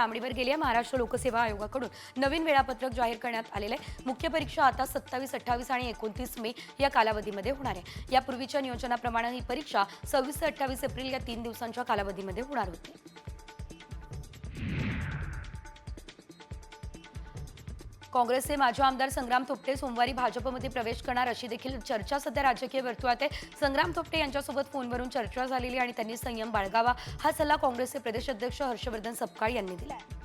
लांबणीवर गेली आहे महाराष्ट्र लोकसेवा आयोगाकडून. नवीन वेळापत्रक जाहीर करण्यात आलेलं आहे. मुख्य परीक्षा आता सत्तावीस अठ्ठावीस आणि एकोणतीस मे या कालावधीमध्ये होणार आहे. यापूर्वीच्या नियोजनाप्रमाणे ही परीक्षा सव्वीस ते अठ्ठावीस एप्रिल या तीन दिवसांच्या कालावधीमध्ये होणार होती. काँग्रेसचे माजी आमदार संग्राम थोपटे सोमवारी भाजपमध्ये प्रवेश करणार अशी देखील चर्चा सध्या राजकीय वर्तुळात आहे. संग्राम थोपटे यांच्यासोबत फोनवरून चर्चा झालेली आणि त्यांनी संयम बाळगावा. हा सल्ला काँग्रेसचे प्रदेश अध्यक्ष हर्षवर्धन सपकाळ यांनी दिला आहे.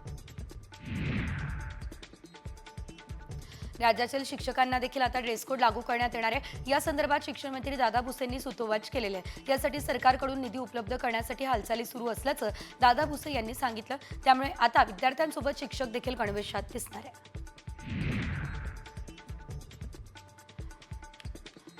राज्यातील शिक्षकांना देखील आता ड्रेस कोड लागू करण्यात येणार आहे. या संदर्भात शिक्षण मंत्री दादा भुसेंनी सुतोवाच केलेले आहे यासाठी सरकारकडून निधी उपलब्ध करण्यासाठी हालचाली सुरू असल्याचं दादा भुसे यांनी सांगितलं. त्यामुळे आता विद्यार्थ्यांसोबत शिक्षक देखील गणवेशात दिसणार आहे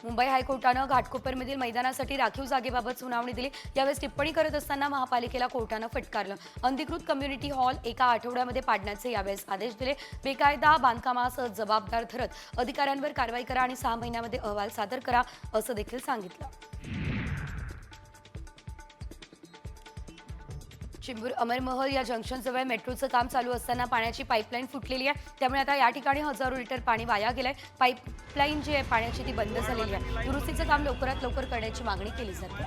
मुंबई हायकोर्टानं घाटकोपरमधील मैदानासाठी राखीव जागेबाबत सुनावणी दिली. यावेळेस टिप्पणी करत असताना महापालिकेला कोर्टानं फटकारलं. अंधिकृत कम्युनिटी हॉल एका आठवड्यामध्ये पाडण्याचे यावेळेस आदेश दिले. बेकायदा बांधकामासह जबाबदार धरत अधिकाऱ्यांवर कारवाई करा आणि सहा महिन्यामध्ये अहवाल सादर करा असं देखील सांगितलं. चिंबूर अमरमहल या जंक्शनजवळ मेट्रोचं काम चालू असताना पाण्याची पाईपलाईन फुटलेली आहे. त्यामुळे आता या ठिकाणी हजारो लिटर पाणी वाया गेलं आहे पाईपलाईन जी आहे पाण्याची ती बंद झालेली आहे. दुरुस्तीचं काम लवकरात लवकर करण्याची मागणी केली जाते.